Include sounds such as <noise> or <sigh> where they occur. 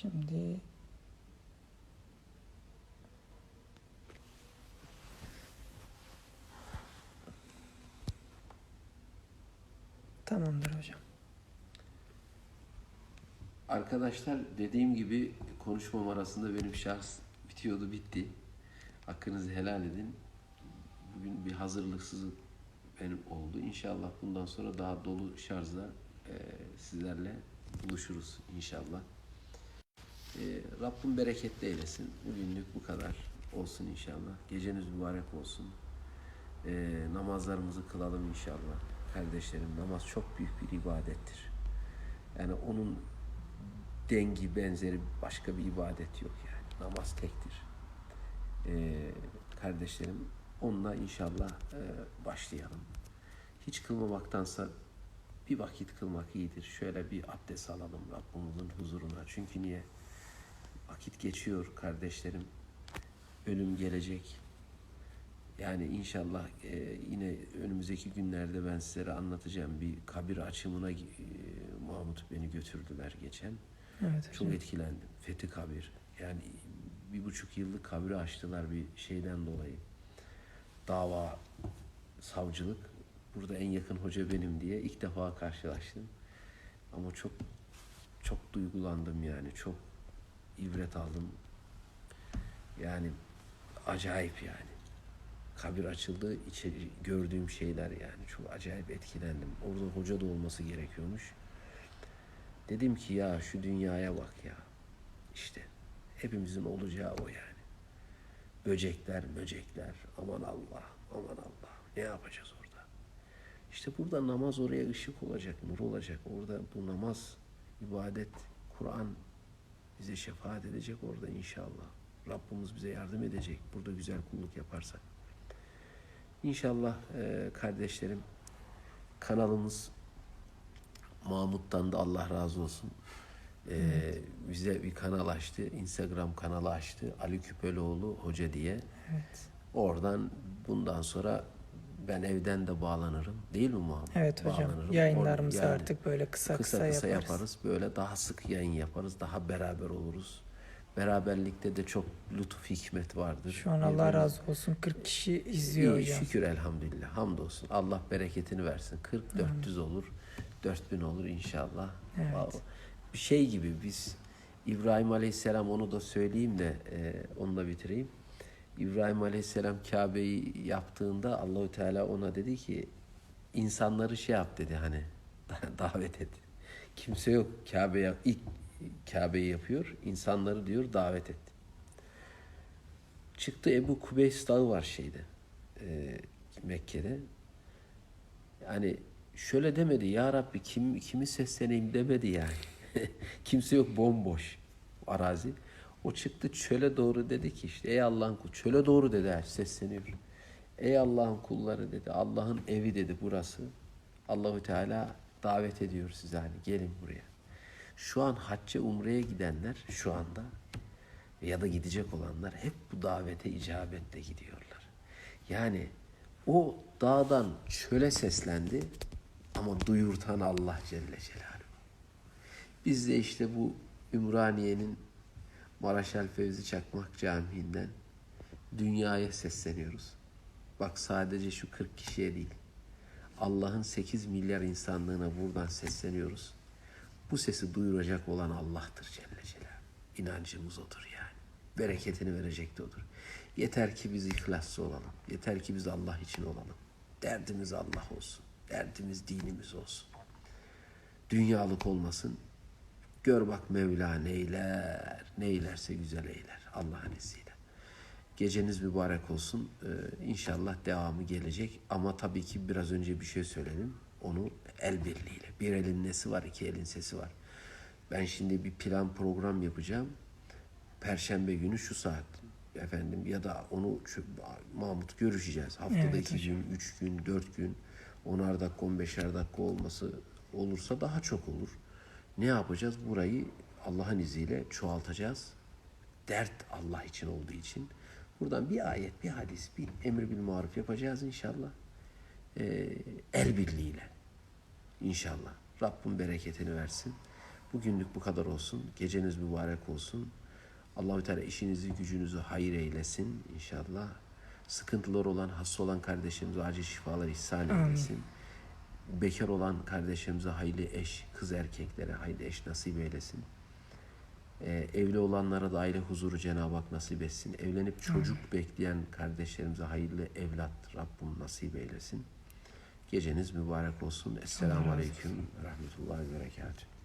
Şimdi Tamamdır hocam. Arkadaşlar dediğim gibi konuşmam arasında benim şarj bitiyordu bitti. Hakkınızı helal edin. Bugün bir hazırlıksız benim oldu. İnşallah bundan sonra daha dolu şarjla e, sizlerle buluşuruz inşallah. Rabbim bereketli eylesin. Bugünlük bu kadar olsun inşallah. Geceniz mübarek olsun. E, namazlarımızı kılalım inşallah. Kardeşlerim namaz çok büyük bir ibadettir. Yani onun dengi benzeri başka bir ibadet yok yani. Namaz tektir. Ee, kardeşlerim onunla inşallah e, başlayalım. Hiç kılmamaktansa bir vakit kılmak iyidir. Şöyle bir abdest alalım Rabbimizin huzuruna. Çünkü niye? Vakit geçiyor kardeşlerim. Ölüm gelecek. Yani inşallah e, yine önümüzdeki günlerde ben sizlere anlatacağım. Bir kabir açımına e, Mahmut beni götürdüler geçen. Evet Çok hocam. etkilendim. Fethi kabir. Yani bir buçuk yıllık kabri açtılar bir şeyden dolayı. Dava, savcılık. Burada en yakın hoca benim diye ilk defa karşılaştım. Ama çok çok duygulandım yani. Çok ibret aldım. Yani acayip yani. Kabir açıldı, içeri gördüğüm şeyler yani. Çok acayip etkilendim. Orada hoca da olması gerekiyormuş. Dedim ki ya şu dünyaya bak ya. İşte hepimizin olacağı o yani. Böcekler, böcekler. Aman Allah, aman Allah. Ne yapacağız orada? İşte burada namaz oraya ışık olacak, nur olacak. Orada bu namaz, ibadet, Kur'an bize şefaat edecek orada inşallah. Rabbimiz bize yardım edecek burada güzel kulluk yaparsak. İnşallah eee, kardeşlerim kanalımız Mahmut'tan da Allah razı olsun. Ee, bize bir kanal açtı. Instagram kanalı açtı. Ali Küpeloğlu Hoca diye. Evet. Oradan bundan sonra ben evden de bağlanırım. Değil mi Muhammed? Evet hocam. Bağlanırım. Yayınlarımızı yani artık böyle kısa kısa kısa, kısa yaparız. yaparız. Böyle daha sık yayın yaparız. Daha beraber oluruz. Beraberlikte de çok lütuf hikmet vardır. Şu an Allah Birbirimiz- razı olsun 40 kişi izliyor İyi, hocam. şükür elhamdülillah. Hamdolsun. Allah bereketini versin. 40 400 olur. 4000 olur inşallah. Evet. Vallahi Bir şey gibi biz İbrahim Aleyhisselam onu da söyleyeyim de e, onunla bitireyim. İbrahim Aleyhisselam Kabe'yi yaptığında Allahü Teala ona dedi ki insanları şey yap dedi hani <laughs> davet et. Kimse yok Kabe'ye ilk Kabe'yi yapıyor. insanları diyor davet et. Çıktı Ebu Kubeys dağı var şeyde. e, Mekke'de. Yani şöyle demedi ya Rabbi kim kimi sesleneyim demedi yani. <laughs> Kimse yok bomboş arazi. O çıktı çöle doğru dedi ki işte ey Allah'ın kulu çöle doğru dedi her sesleniyor. Ey Allah'ın kulları dedi. Allah'ın evi dedi burası. Allahü Teala davet ediyor size hani gelin buraya. Şu an hacca umreye gidenler şu anda ya da gidecek olanlar hep bu davete icabetle gidiyorlar. Yani o dağdan çöle seslendi ama duyurtan Allah Celle Celaluhu. Biz de işte bu Ümraniye'nin Maraşal Fevzi Çakmak Camii'nden dünyaya sesleniyoruz. Bak sadece şu 40 kişiye değil. Allah'ın 8 milyar insanlığına buradan sesleniyoruz. Bu sesi duyuracak olan Allah'tır Celle Celaluhu. İnancımız odur yani. Bereketini verecek de odur. Yeter ki biz ihlaslı olalım. Yeter ki biz Allah için olalım. Derdimiz Allah olsun. Derdimiz dinimiz olsun. Dünyalık olmasın. Gör bak Mevla neyler, neylerse güzel eyler Allah'ın izniyle. Geceniz mübarek olsun. Ee, inşallah devamı gelecek. Ama tabii ki biraz önce bir şey söyledim. Onu el birliğiyle. Bir elin nesi var, iki elin sesi var. Ben şimdi bir plan program yapacağım. Perşembe günü şu saat efendim ya da onu şu- Mahmut görüşeceğiz. Haftada Evet iki gün, üç gün, dört gün, onar dakika, on beşer dakika olması olursa daha çok olur. Ne yapacağız? Burayı Allah'ın izniyle çoğaltacağız. Dert Allah için olduğu için. Buradan bir ayet, bir hadis, bir emir bil maruf yapacağız inşallah. Ee, el birliğiyle. İnşallah. Rabbim bereketini versin. Bugünlük bu kadar olsun. Geceniz mübarek olsun. Allahü Teala işinizi gücünüzü hayır eylesin inşallah. Sıkıntıları olan, hasta olan kardeşlerimize acil şifalar ihsan Amin. Bekar olan kardeşlerimize hayırlı eş, kız erkeklere hayırlı eş nasip eylesin. Ee, evli olanlara da aile huzuru Cenab-ı Hak nasip etsin. Evlenip çocuk bekleyen kardeşlerimize hayırlı evlat Rabbim nasip eylesin. Geceniz mübarek olsun. Esselamu Aleyküm ve Rahmetullahi ve Berekatuhu.